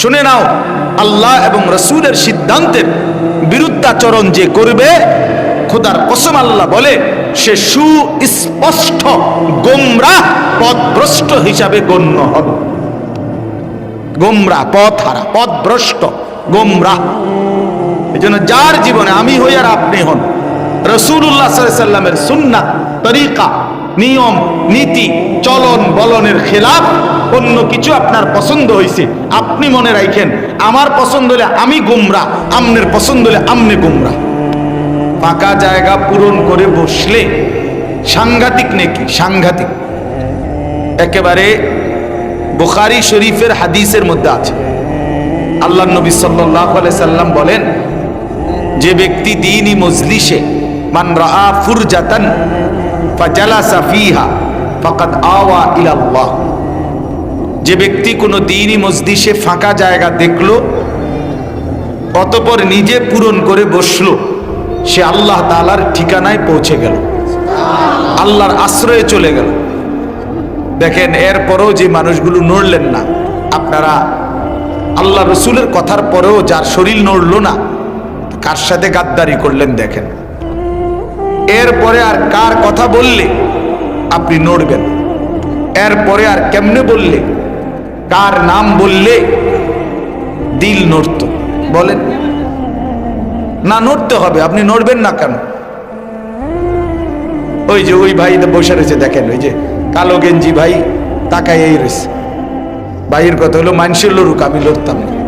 শুনে নাও, আল্লাহ এবং রসুলের সিদ্ধান্তের বিরুদ্ধাচরণ যে করবে, খোদার কসম আল্লাহ বলে, সে সুস্পষ্ট গোমরা পথভ্রষ্ট হিসাবে গণ্য হবে। গোমরা পথ হারা পথভ্রষ্ট, গোমরা। এই জন্য যার জীবনে আমি হই আর আপনি হন রসুল্লাহ সাল্লামের সুন্নাত তরিকা, নিয়ম, নীতি, চলন, বলনের খেলাফ অন্য কিছু আপনার পছন্দ হয়েছে আপনি মনে রাখেন আমার পছন্দ হলে আমি গুমরা, আমনের পছন্দ হলে আমনে গুমরা। ফাঁকা জায়গা পূরণ করে বসলে, সাংঘাতিক নাকি, সাংঘাতিক। একেবারে বুখারি শরীফের হাদিসের মধ্যে আছে। আল্লাহ নবী সাল্লাহ সাল্লাম বলেন, যে ব্যক্তি দিনই মজলিসে, মান রা ফুরজাতান, ফাজালাসা ফিহা, ফাকাদ আওয়া ইলাল্লাহ। যে ব্যক্তি কোনো দিনই মজলিসে ফাঁকা জায়গা দেখল, অতপর নিজে পূরণ করে বসল, সে আল্লাহ তাআলার ঠিকানায় পৌঁছে গেল, আল্লাহর আশ্রয়ে চলে গেল। দেখেন, এরপরেও যে মানুষগুলো নড়লেন না, আপনারা আল্লাহ রসুলের কথার পরেও যার শরীর নড়লো না, কার সাথে গাদ্দারি করলেন দেখেন। এরপরে আর কার কথা বললে আপনি নড়বেন, এরপরে আর কেমনে বললে কার নাম বললে দিল নড়ত? বলেন। না, নড়তে হবে, আপনি নড়বেন না কেন? ওই যে, ওই ভাই বসে রয়েছে, দেখেন, ওই যে কালো গেঞ্জি ভাই তাকাই এই রয়েছে। ভাইয়ের কথা হলো মানুষের লড়ুক, আমি লড়তাম না।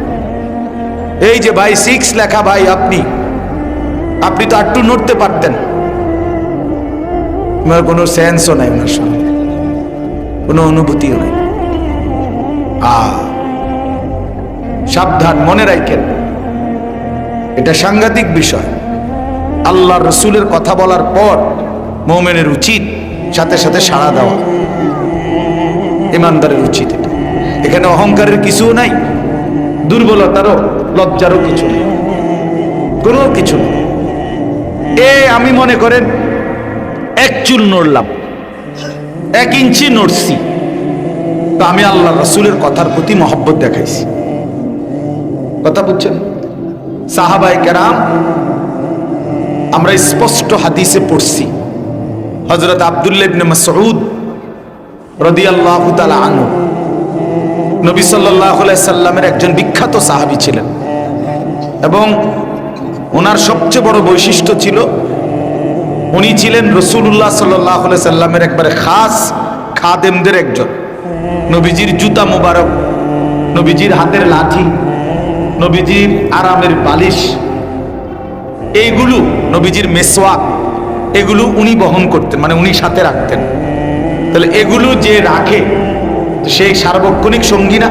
এই যে ভাই, সিক্স লেখা ভাই, আপনি। আপনি তো একটু নড়তে পারতেন। কোনো সেন্সও নাই ওনার সঙ্গে কোনো অনুভূতিও নাই। সাবধান, মনে রাখেন। এটা সাংঘাতিক বিষয়। আল্লাহ রসুলের কথা বলার পর মৌমেনের উচিত, সাথে সাথে সাড়া দেওয়া। ইমানদারের উচিত এখানে অহংকারের কিছুও নাই, দুর্বলতারও, লজ্জারও কিছু নেই। কোনো কিছু নেই। এ, আমি মনে করেন, এক চুল নড়লাম, এক ইঞ্চি নড়ছি। তো আমি আল্লাহ রসুলের কথার প্রতি মহব্বত দেখাইছি। কথা বুঝছেন? সাহাবাই কেরাম, আমরা স্পষ্ট হাদিসে পড়ছি হজরত আবদুল্লাহ ইবনে মাসউদ রাদিয়াল্লাহু তাআলা আনহু। নবী সাল্লামের একজন বিখ্যাত সাহাবী ছিলেন। এবং ওনার সবচেয়ে বড় বৈশিষ্ট্য ছিল, উনি ছিলেন রসুল্লাহ সাল্লাহ সাল্লামের একবারে খাস খাদেমদের একজন। নবীজির জুতা মোবারক, নবীজির হাতের লাঠি, নবীজির আরামের বালিশ, এইগুলো নবীজির মেসওয়াক, এগুলো উনি বহন করতেন মানে উনি সাথে রাখতেন। তাহলে এগুলো যে রাখে সেই সার্বক্ষণিক সঙ্গী না?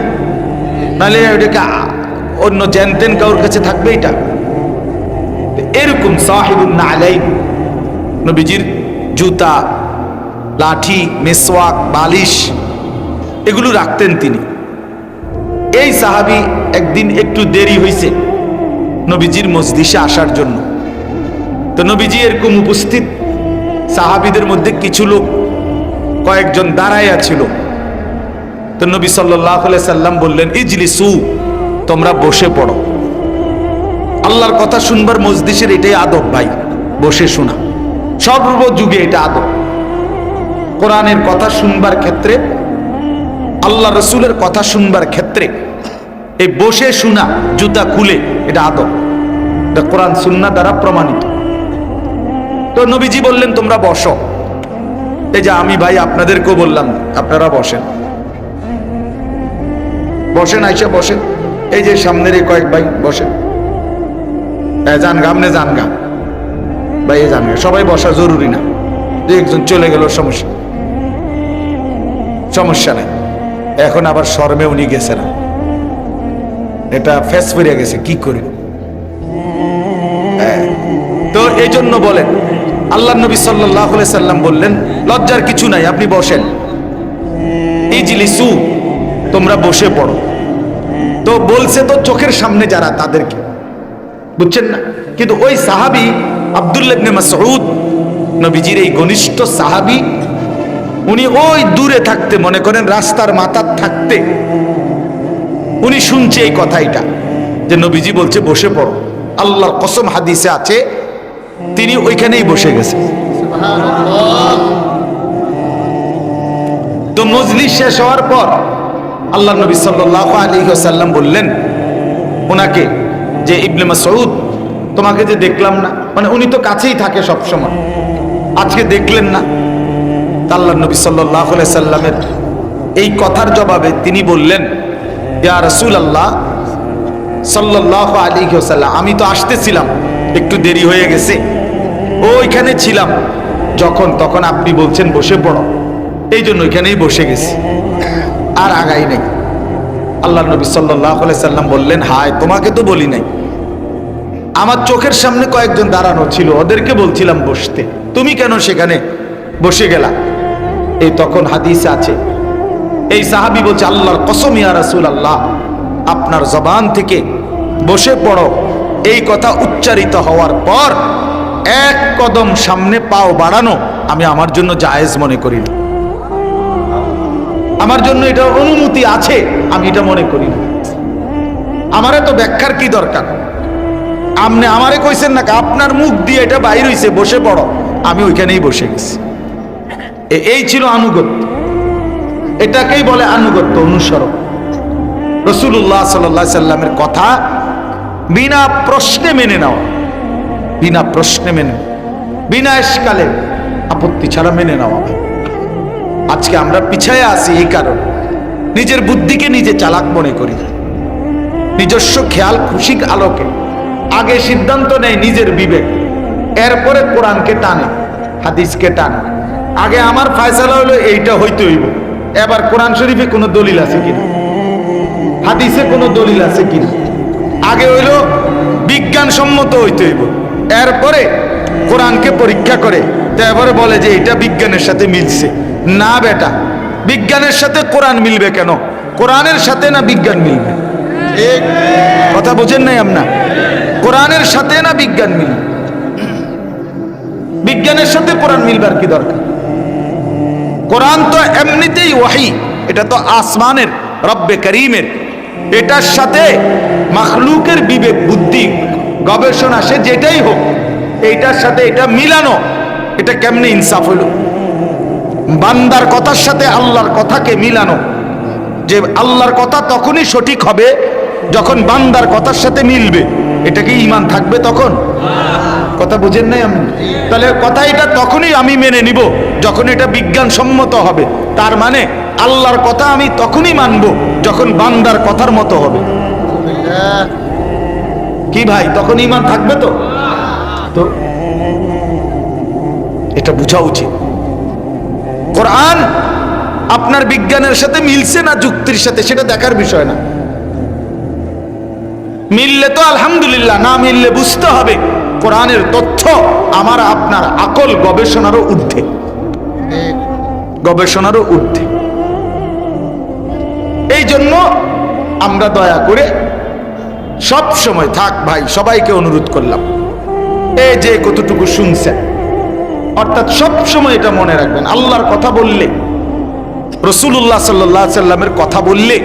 নাহলে ওটাকে অন্য জ্যানতেন কারোর কাছে থাকবে এটা? এরকম সাহিবুন না আলাই নবীজির জুতা, লাঠি, মেসওয়াক, বালিশ এগুলো রাখতেন তিনি। এই সাহাবি একদিন একটু দেরি হয়েছে নবীজির মসজিষে আসার জন্য। তো নবীজি এরকম উপস্থিত, সাহাবিদের মধ্যে কিছু লোক, কয়েকজন দাঁড়াইয়া ছিল। তো নবী সাল্লাহ সাল্লাম বললেন ইজলি সু তোমরা বসে পড়ো। আল্লাহর কথা শুনবার মসজিষের এটাই আদব ভাই, বসে শোনা। সর্বযুগে এটা আদব। কোরআনের কথা শুনবার ক্ষেত্রে আল্লাহ রসুলের কথা শুনবার ক্ষেত্রে এই বসে শোনা, জুতা খুলে, এটা আদব। এটা কোরআন সুন্না দ্বারা প্রমাণিত। তো নবীজি বললেন, তোমরা বসো। এই যে আমি ভাই আপনাদেরকেও বললাম, আপনারা বসেন। বসেন, আইসা বসেন। এই যে সামনের এই কয়েক ভাই বসেন। যান গা, আপনি যান গাম ভাই, এ যান সবাই বসা জরুরি না। একজন চলে গেল, সমস্যা। সমস্যা নাই। এখন আবার শর্মে উনি গেছে না। এটা ফেস ফিরে গেছে কি করে? হ্যাঁ, তো এই জন্য বলেন আল্লাহ নবী সাল্লাহ সাল্লাম বললেন লজ্জার কিছু নাই আপনি বসেন। ইজলিসু তোমরা বসে পড়ো। তো বলছে তো চোখের সামনে যারা তাদেরকে। বুঝছেন না? কিন্তু ওই সাহাবি আব্দুল্লাহ ইবনে মাসউদ নবীজির এই ঘনিষ্ঠ সাহাবি উনি ওই দূরে থাকতে মনে করেন, রাস্তার মাথার থাকতে। উনি শুনছে এই কথাইটা যে নবীজি বলছে, বসে পড়ো। আল্লাহর কসম হাদিসে আছে, তিনি ওইখানেই বসে গেছে। তো মজলিস শেষ হওয়ার পর আল্লাহ নবী সাল্লাহ আলী সাল্লাম বললেন ওনাকে যে, ইবনে মাসউদ, তোমাকে যে দেখলাম না। মানে উনি তো কাছেই থাকে সব সময় আজকে দেখলেন না। আল্লাহ নবী সাল্লাহ সাল্লামের এই কথার জবাবে তিনি বললেন, ইয়া রসুল আল্লাহ সাল্লাহ আলী সাল্লাম আমি তো আসতেছিলাম, একটু দেরি হয়ে গেছে। ওইখানে ছিলাম। যখন তখন আপনি বলছেন বসে পড়ো। এই জন্য ওইখানেই বসে গেছি। আর আগাই নেই। আল্লাহ নবী সাল্লাহ সাল্লাম বললেন, হায়, তোমাকে তো বলি নাই। আমার চোখের সামনে কয়েকজন দাঁড়ানো ছিল, ওদেরকে বলছিলাম বসতে। তুমি কেন সেখানে বসে গেলা? এই তখন হাদিস আছে, এই সাহাবি বলছে, আল্লাহর কসম ইয়া রাসূল আল্লাহ আপনার জবান থেকে বসে পড়ো। এই কথা উচ্চারিত হওয়ার পর এক কদম সামনে পাও বাড়ানো আমি আমার জন্য জায়েজ মনে করি না। আমার জন্য এটা অনুমতি আছে, আমি এটা মনে করি না। আমারে তো ব্যাখ্যার কি দরকার? আপনি আমারে কইছেন না আপনার মুখ দিয়ে এটা বাইর হইছে, বসে পড়ো। আমি ওইখানেই বসে গেছি। এই ছিল আনুগত্য। এটাকেই বলে আনুগত্য, অনুসরণ। রসুল্লাহ সাল্লাহ সাল্লামের কথা বিনা প্রশ্নে মেনে নাও বিনা প্রশ্নে মেনে। বিনা এসকালে আপত্তি ছাড়া মেনে নেওয়া আজকে আমরা পিছায় আসি এই কারণ। নিজের বুদ্ধিকে নিজে চালাক মনে করি নিজস্ব খেয়াল খুশিক আলোকে। আগে সিদ্ধান্ত নেয় নিজের বিবেক। এরপরে কোরআনকে টানে, হাদিসকে টানে। আগে আমার ফায়সালা হলো এইটা হইতে হইব। এবার কোরআন শরীফে কোনো দলিল আছে কিনা? হাদিসে কোনো দলিল আছে কিনা? আগে হইল বিজ্ঞানসম্মত হইতে হইব। এরপরে কোরআনকে পরীক্ষা করে, তো এবারে বলে যে এটা বিজ্ঞানের সাথে মিলছে। না বেটা, বিজ্ঞানের সাথে কোরআন মিলবে কেন? কোরআনের সাথে না বিজ্ঞান মিলবে? কথা বোঝেন নাই আপনা? কোরআনের সাথে না বিজ্ঞান মিলবে? বিজ্ঞানের সাথে কোরআন মিলবার কি দরকার? কোরআন তো এমনিতেই ওয়াহি, এটা তো আসমানের, রব্বে করিমের। এটার সাথে মাখলুকের বিবেক, বুদ্ধি, গবেষণা, সে যেটাই হোক, এইটার সাথে এটা মিলানো, এটা কেমনে ইনসাফ হইল বান্দার কথার সাথে আল্লাহর কথাকে মিলানো, যে আল্লাহর কথা তখনই সঠিক হবে যখন বান্দার কথার সাথে মিলবে। এটা কি ইমান থাকবে তখন? কথা বুঝেন নাই আমি? তাহলে কথা এটা তখনই আমি মেনে নিব, যখন এটা বিজ্ঞানসম্মত হবে। তার মানে আল্লাহর কথা আমি তখনই মানব, যখন বান্দার কথার মতো হবে। কি ভাই, তখন ইমান থাকবে তো? তো এটা বোঝা উচিত। কোরআন আপনার বিজ্ঞানের সাথে মিলছে না, যুক্তির সাথে, সেটা দেখার বিষয় না। মিললে তো আলহামদুলিল্লাহ, না মিললে বুঝতে হবে। কোরআনের তথ্য আমার আপনার আকল গবেষণারও ঊর্ধ্বে। গবেষণারও ঊর্ধ্বে। এই জন্য আমরা দয়া করে সব সময় থাক ভাই, সবাইকে অনুরোধ করলাম। এই যে কতটুকু শুনছেন, অর্থাৎ সব সময় এটা মনে রাখবেন, আল্লাহর কথা বললে রসুল্লাহ সাল্লাহ সাল্লামের কথা বললে,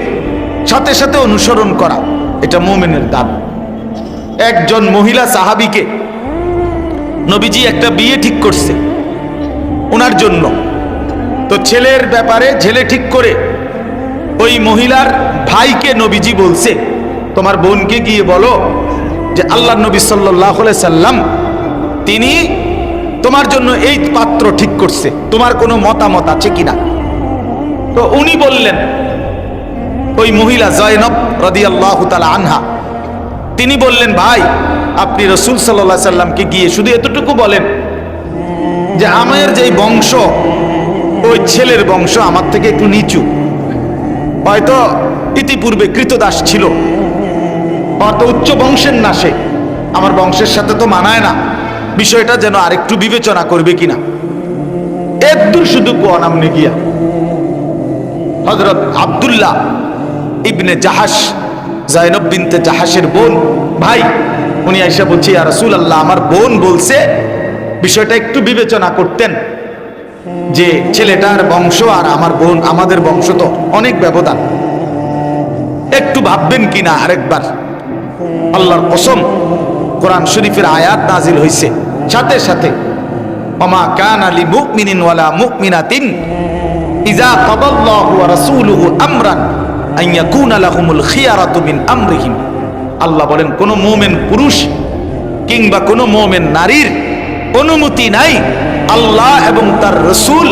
সাথে সাথে অনুসরণ করা, এটা মোমেনের দাবি। একজন মহিলা সাহাবিকে নবীজি একটা বিয়ে ঠিক করছে ওনার জন্য। তো ছেলের ব্যাপারে ছেলে ঠিক করে, ওই মহিলার ভাইকে নবীজি বলছে, তোমার বোনকে গিয়ে বলো যে আল্লাহ নবী সাল্লাহ সাল্লাম, তিনি তোমার জন্য এই পাত্র ঠিক করছে, তোমার কোনো মতামত আছে কিনা? তো উনি বললেন, ওই মহিলা জয়নব রদি আল্লাহ আনহা, তিনি বললেন, ভাই আপনি রসুল সাল্লাহ সাল্লামকে গিয়ে শুধু এতটুকু বলেন যে আমার যেই বংশ, ওই ছেলের বংশ আমার থেকে একটু নিচু। হয়তো ইতিপূর্বে কৃতদাস ছিল অত উচ্চ বংশের না সে। আমার বংশের সাথে তো মানায় না। বিষয়টা যেন আরেকটু বিবেচনা করবে কিনা। এদূর শুধু কোয়ান আমনে গিয়া হজরত আবদুল্লাহ ইবনে জাহাস জাহাসের বোন, ভাই উনি আইসা বলছি আর রসুল আল্লাহ আমার বোন বলছে, বিষয়টা একটু বিবেচনা করতেন যে ছেলেটার বংশ আর আমার বোন, আমাদের বংশ তো অনেক ব্যবধান। একটু ভাববেন কিনা আরেকবার? আল্লাহর কসম, কোরআন শরীফের আয়াত নাজিল হইছে। সাথে সাথে, ওমা কান আলী মুকমিনিন ওয়ালা মুকমিনাতিন ইজা কাদাল্লাহু ওয়া আমরান আন ইয়াকুনা লাহুমুল খিয়ারাতু আমরিহিম। আল্লাহ বলেন, কোন মুমিন পুরুষ কিংবা কোন মুমিন নারীর অনুমতি নাই আল্লাহ এবং তার রসুল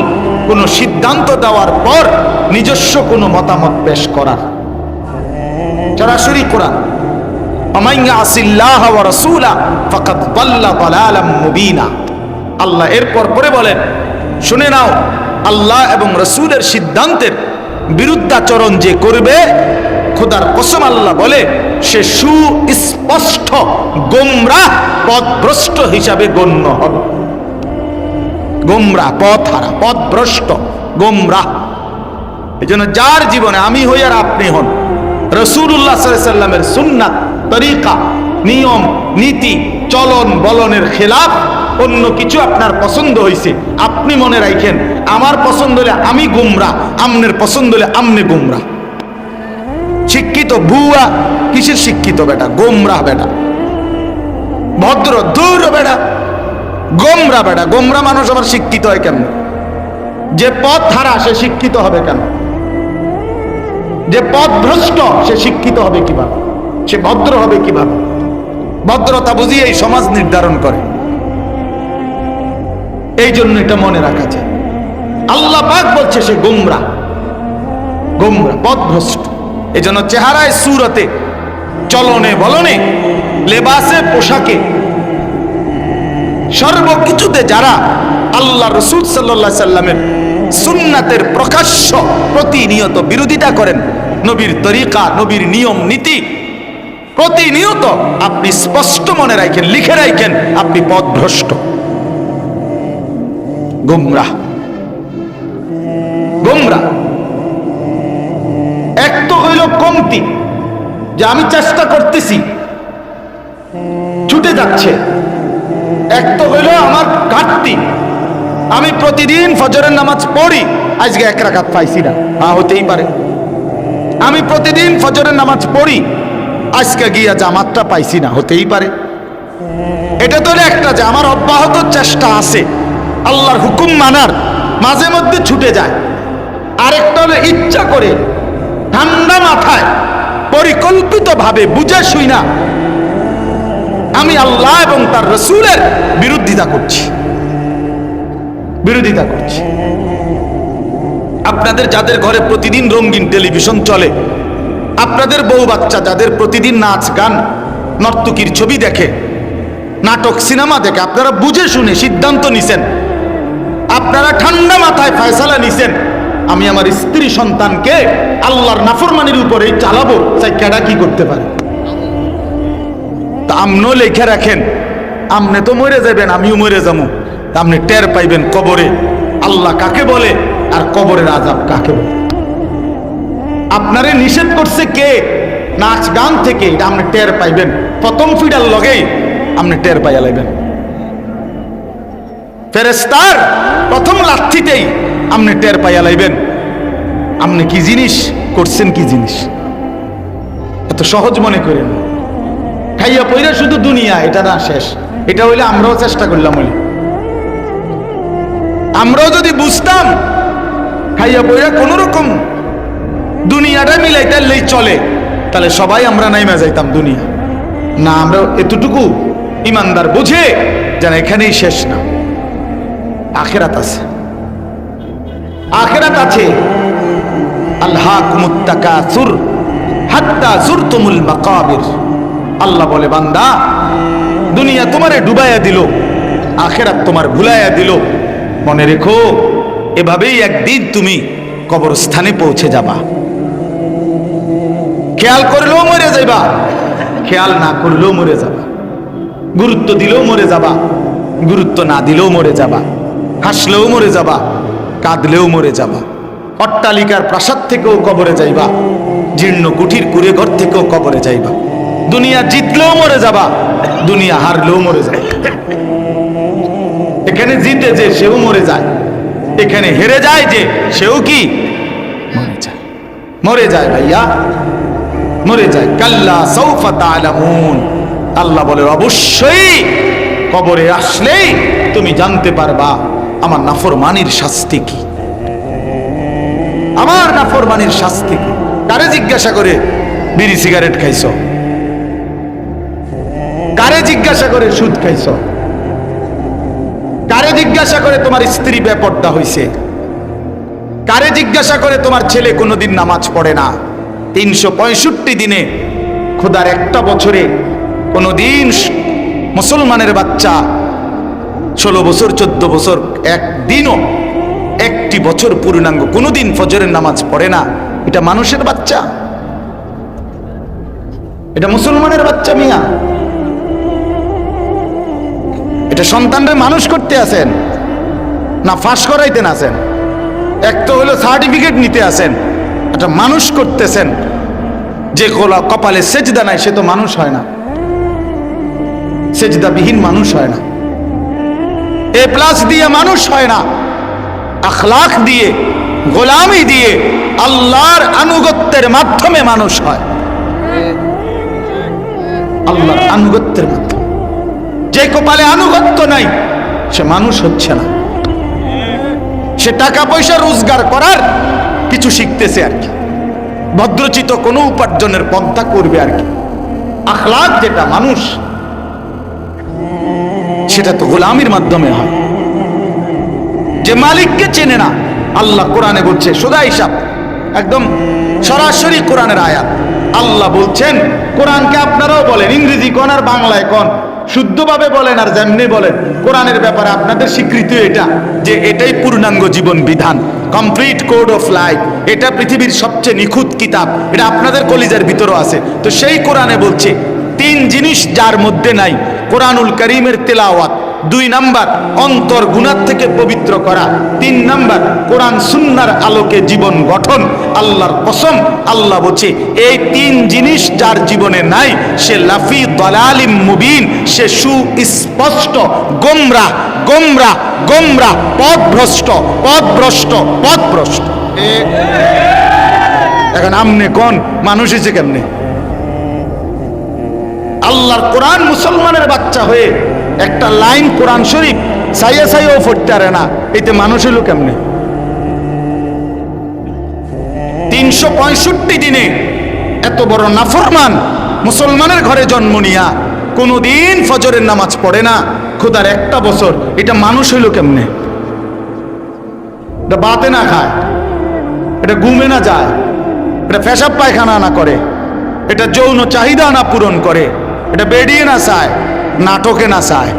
কোনো সিদ্ধান্ত দেওয়ার পর নিজস্ব কোনো মতামত পেশ করার। সরাসরি কোরআন আল্লাহ এরপর পরে বলেন, শুনে নাও, আল্লাহ এবং রসুলের সিদ্ধান্তের বিরুদ্ধাচরণ যে করবে, খোদার কসম আল্লাহ বলে সে সুস্পষ্ট গোমরা পথভ্রষ্ট হিসাবে গণ্য হবে। গোমরা পথ হারা পথভ্রষ্ট গোমরা। এই জন্য যার জীবনে আমি হই আর আপনি হন রসুল্লাহ সাল্লামের সুন্নাত, তরিকা, নিয়ম, নীতি, চলন, বলনের খেলাফ, অন্য কিছু আপনার পছন্দ হয়েছে আপনি মনে রাখেন, আমার পছন্দ হলে আমি গুমরা, আমনের পছন্দ হলে আমনে গুমরা। শিক্ষিত ভুয়া। কিসের শিক্ষিত বেটা? গোমরা বেটা। ভদ্র দূর বেটা। গোমরা বেটা। গোমরা মানুষ আবার শিক্ষিত হয় কেন যে পথ হারা, সে শিক্ষিত হবে কেন? যে পথ ভ্রষ্ট, সে শিক্ষিত হবে কীভাবে? সে ভদ্র হবে কীভাবে? ভদ্রতা বুঝিয়ে এই সমাজ নির্ধারণ করে। এই জন্য এটা মনে রাখা যায়। আল্লাহ পাক বলছে সে গোমরা। গোমরা পথভ্রষ্ট এই জন্য চেহারায় সুরতে, চলনে বলনে, লেবাসে পোশাকে, সর্বকিছুতে যারা আল্লাহ রসুল সাল্লা সাল্লামের সুন্নাতের প্রকাশ্য প্রতিনিয়ত বিরোধিতা করেন, নবীর তরিকা, নবীর নিয়ম, নীতি, প্রতিনিয়ত আপনি স্পষ্ট মনে রাখেন, লিখে রাখেন, আপনি পথভ্রষ্ট। গুমরাহ। গুমরা তো হইল কমতি, যে আমি চেষ্টা করতেছি, ছুটে যাচ্ছে। এক তো হইল আমার ঘাটতি। আমি প্রতিদিন ফজরের নামাজ পড়ি, আজকে এক রাখাত পাইছি না হ্যাঁ হতেই পারে। আমি প্রতিদিন ফজরের নামাজ পড়ি, আজকে গিয়া জামাতটা পাইছি না, হতেই পারে। এটা তো একটা যে আমার অব্যাহত চেষ্টা আছে, আল্লাহর হুকুম মানার, মাঝে মধ্যে ছুটে যায়। আরেকটা হলো ইচ্ছা করে ঠান্ডা মাথায়, পরিকল্পিতভাবে বুঝে শুই না। আমি আল্লাহ এবং তার রসুলের বিরোধিতা করছি। বিরোধিতা করছি। আপনাদের যাদের ঘরে প্রতিদিন রঙিন টেলিভিশন চলে, আপনাদের বউ বাচ্চা যাদের প্রতিদিন নাচ, গান, নর্তকীর ছবি দেখে, নাটক, সিনেমা দেখে, আপনারা বুঝে শুনে সিদ্ধান্ত নিছেন। আপনারা ঠান্ডা মাথায় ফয়সালা নিছেন। আমি আমার স্ত্রী সন্তানকে আল্লাহর নাফরমানির উপরেই চালাবো চাই কেডা কি করতে পারে? তা আমনও লেখে রাখেন, আমনে তো মরে যাবেন, আমিও মরে যাব। আপনি টের পাইবেন কবরে। আল্লাহ কাকে বলে আর কবরের আজাব কাকে বলে? আপনারে নিষেধ করছে কে? নাচ গান থেকে, এটা আপনি টের পাইবেন। প্রথম ফিডার লগেই আপনি টের পাইয়া লাইবেন। ফেরেস্তার প্রথম লাথিতেই আপনি টের পাইয়া লাইবেন। আপনি কি জিনিস করছেন কি জিনিস? এত সহজ মনে করেন। খাইয়া পইরা শুধু দুনিয়া, এটা না শেষ। এটা হইলে আমরাও চেষ্টা করলাম হইলে। আমরাও যদি বুঝতাম, খাইয়া পইরা কোন রকম দুনিয়াটা মিলাইতে চলে, তাহলে সবাই আমরা নাইমা যাইতাম দুনিয়া। না, আমরা এতটুকু ইমানদার বুঝে যেন এখানেই শেষ না। আখেরাত আছে। আখেরাত আছে। আল্লাহ হাত্তা বলে, বান্দা, দুনিয়া তোমারে ডুবাইয়া দিল, আখেরাত তোমার ভুলাইয়া দিল। মনে রেখো, এভাবেই একদিন তুমি কবরস্থানে পৌঁছে যাবা। খেয়াল করলেও মরে যাইবা, খেয়াল না করলেও মরে যাবা। গুরুত্ব দিলেও মরে যাবা, গুরুত্ব না দিলেও মরে যাবা, হাসলেও মরে যাবা। কাঁদলেও মরে যাবা। অট্টালিকার প্রাসাদ থেকেও কবরে যাইবা। জীর্ণ কুঠির কুড়ে ঘর থেকেও কবরে যাইবা। দুনিয়া জিতলেও মরে যাবা, দুনিয়া হারলেও মরে যায় এখানে জিতে যে সেও মরে যায়, এখানে হেরে যায় যে সেও কি? মরে যায়। মরে যায় ভাইয়া। মরে যায়। কাল্লা সৌফা তালামুন আল্লাহ বলে, অবশ্যই কবরে আসলেই তুমি জানতে পারবা। আমার নাফরমানির শাস্তি কি? আমার নাফরমানির শাস্তি কি? কারে জিজ্ঞাসা করে, বিড়ি সিগারেট খাইছ? কারে জিজ্ঞাসা করে, সুদ খাইছ? কারে জিজ্ঞাসা করে, তোমার স্ত্রী বেপর্দা হইছে? কারে জিজ্ঞাসা করে, তোমার ছেলে কোনোদিন নামাজ পড়ে না? তিনশো পঁয়ষট্টি দিনে, খোদার একটা বছরে কোনোদিন মুসলমানের বাচ্চা ষোলো বছর, চোদ্দ বছর, একদিনও একটি বছর পূর্ণাঙ্গ, কোনোদিন ফজরের নামাজ পড়ে না। এটা মানুষের বাচ্চা। এটা মুসলমানের বাচ্চা মিয়া। এটা সন্তানরে মানুষ করতে আসেন, না ফাঁস করাইতেন আসেন। এক তো হলো সার্টিফিকেট নিতে আসেন, একটা মানুষ করতেছেন। যে গোলা কপালে সেজদা নাই, সে তো মানুষ হয় না। সেজদাবিহীন মানুষ হয় না। এ প্লাস দিয়ে মানুষ হয় না। আখলাখ দিয়ে, গোলামি দিয়ে আল্লাহর আনুগত্যের মাধ্যমে মানুষ হয়। আল্লাহর আনুগত্যের মাধ্যমে। যে কপালে আনুগত্য নাই, সে মানুষ হচ্ছে না। সে টাকা পয়সা রোজগার করার কিছু শিখতেছে আর কি। ভদ্রচিত কোনো উপার্জনের পন্থা করবে আর কি। আখলাখ যেটা মানুষ সেটা তো গোলামির মাধ্যমে হয়। যে মালিককে চেনে না, আল্লাহ কোরআনে বলছে, সোজা হিসাব, একদম সরাসরি কোরআনের আয়াত। আল্লাহ বলছেন, কোরআনকে আপনারাও বলেন, ইংরেজি কোন আর বাংলায় কোন, শুদ্ধভাবে বলেন আর যেমনি বলেন, কোরআনের ব্যাপারে আপনাদের স্বীকৃতি এটা, যে এটাই পূর্ণাঙ্গ জীবন বিধান কমপ্লিট কোড অফ লাইফ এটা পৃথিবীর সবচেয়ে নিখুঁত কিতাব, এটা আপনাদের কলিজার ভিতরও আছে। তো সেই কোরআনে বলছে তিন জিনিস যার মধ্যে নাই। কোরআনুল করিমের তেলাওয়াত। দুই নাম্বার, অন্তর গুণার থেকে পবিত্র করা। তিন নাম্বার, কোরআন সুন্নার আলোকে জীবন গঠন। আল্লাহর কসম, আল্লাহ বলছে, এই তিন জিনিস যার জীবনে নাই, সে লাফি দলালিম মুবিন, সে সুস্পষ্ট গোমরা গোমরা গোমরা পথভ্রষ্ট পথভ্রষ্ট পথভ্রষ্ট এখন আমনে কোন? মানুষ হয়েছে কেমনে? আল্লাহর কোরআন মুসলমানের বাচ্চা হয়ে একটা লাইন কোরআন শরীফ সাইয়া সাইয়াও পড়তে পারে না, এতে মানুষ হইল কেমনে? তিনশো পঁয়ষট্টি দিনে এত বড় নাফরমান মুসলমানের ঘরে জন্ম নিয়া কোনোদিন ফজরের নামাজ পড়ে না, খোদার একটা বছর, এটা মানুষ হইল কেমনে? এটা বাতে না খায়, এটা ঘুমে না যায়, এটা পেশাব পায়খানা না করে, এটা যৌন চাহিদা না পূরণ করে এটা বেরিয়ে না চায়, নাটকে না চায়।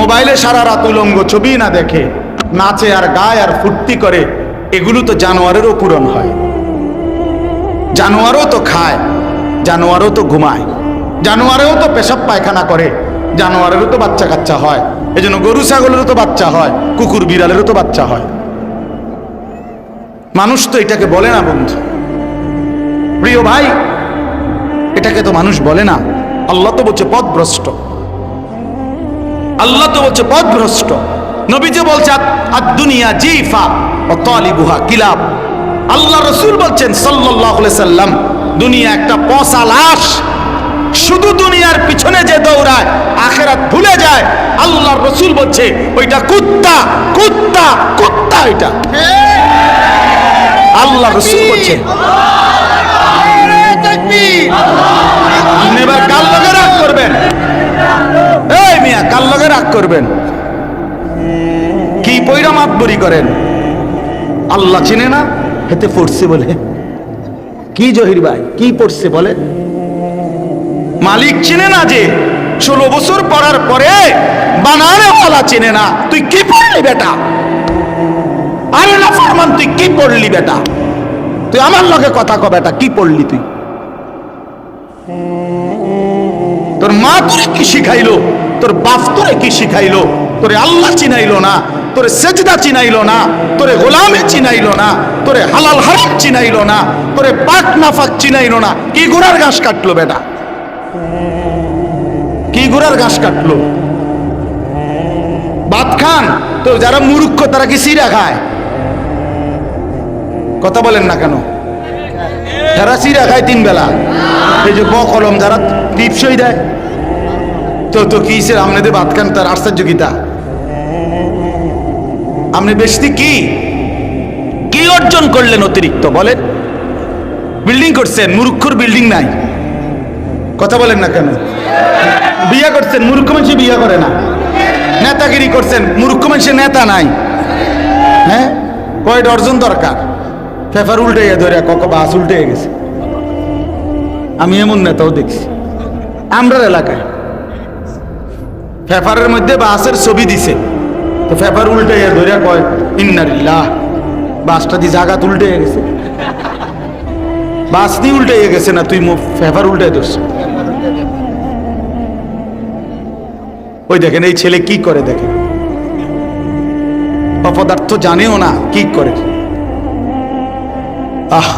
মোবাইলে সারা রাত উলঙ্গ ছবি না দেখে, নাচে আর গায় আর ফুর্তি করে, এগুলো তো জানোয়ারেরও পূরণ হয়। জানোয়ারও তো খায়, জানোয়ারও তো ঘুমায়, জানোয়ারেও তো পেশাব পায়খানা করে, জানোয়ারেরও তো বাচ্চা কাচ্চা হয় এই জন্য গরু ছাগলেরও তো বাচ্চা হয়, কুকুর বিড়ালেরও তো বাচ্চা হয়। মানুষ তো এটাকে বলে না, বন্ধু। প্রিয় ভাই, এটাকে তো মানুষ বলে না। আল্লাহ তো বলছে পথভ্রষ্ট আল্লাহ তো বলছে পথভ্রষ্ট নবী যে বলছে আর দুনিয়া জিফা ও তলিবুহা কিলাব। আল্লাহ রসুল বলছেন সাল্লাহ সাল্লাম দুনিয়া একটা পচা লাশ। শুধু দুনিয়ার পিছনে যে দৌড়ায় আখেরাত ভুলে যায়। আল্লাহ রসুল বলছে ওইটা কুত্তা কুত্তা কুত্তা ওইটা আল্লাহ রসুল বলছে করবেন? কি পৈরা মাতবরি করেন? আল্লাহ চিনে না? হেতে পড়ছে বলে। কি জহির ভাই, কি পড়ছে বলে? মালিক চিনে না যে ষোলো বছর পড়ার পরে বানানে বলা চিনে না। তুই কি পড়লি বেটা? আরে না ফরমান, তুই কি পড়লি বেটা? তুই আমার লগে কথা ক বেটা, কি পড়লি তুই? তোর মা তোরে কি শিখাইলো? তোর বাপ তোরে কি শিখাইলো? তোরে আল্লাহ চিনাইলো না, তোরে সেজদা চিনাইলো না, তোরে গোলামে চিনাইলো না, তোরে হালাল হারাম চিনাইলো না, তোরে পাক নাফাক চিনাইলো না। কি ঘোড়ার ঘাস কাটলো বেটা? কি ঘোড়ার ঘাস কাটলো? ভাত খান? তো যারা মূর্খ, তারা কি সিরা খায়? কথা বলেন না কেন? হেরা সিরা খায় তিন বেলা। এই যে ব কলম, যারা টিপসই দেয়। তো তো কি সে আপনাদের ভাত খান, তার আশ্চর্য গীতা আপনি বেশি কি? কি অর্জন করলেন অতিরিক্ত? বলেন। বিল্ডিং করছেন, মুরুক্ষর বিল্ডিং নাই। কথা বলেন না কেন? বিয়া করছেন মূর্খ মানুষ বিয়া করে না। নেতাগিরি করছেন মূর্খ মানুষের নেতা নাই। হ্যাঁ? কয় ডর্জন দরকার? পেপার উল্টে ধরে কক বাস উল্টে গেছে। আমি এমন নেতাও দেখছি। আমরার এলাকায়। পেপারের মধ্যে বাসের ছবি দিছে। তো পেপার উল্টে ধরে কয় ইন্নারিল্লাহ বাসটা দিয়ে জাগাত উল্টে গেছে। বাস দিয়ে উল্টে গেছে না, তুই পেপার উল্টে ধরছ। ওই দেখেন, এই ছেলে কি করে দেখেন অপদার্থ জানেও না কি করে। আহ!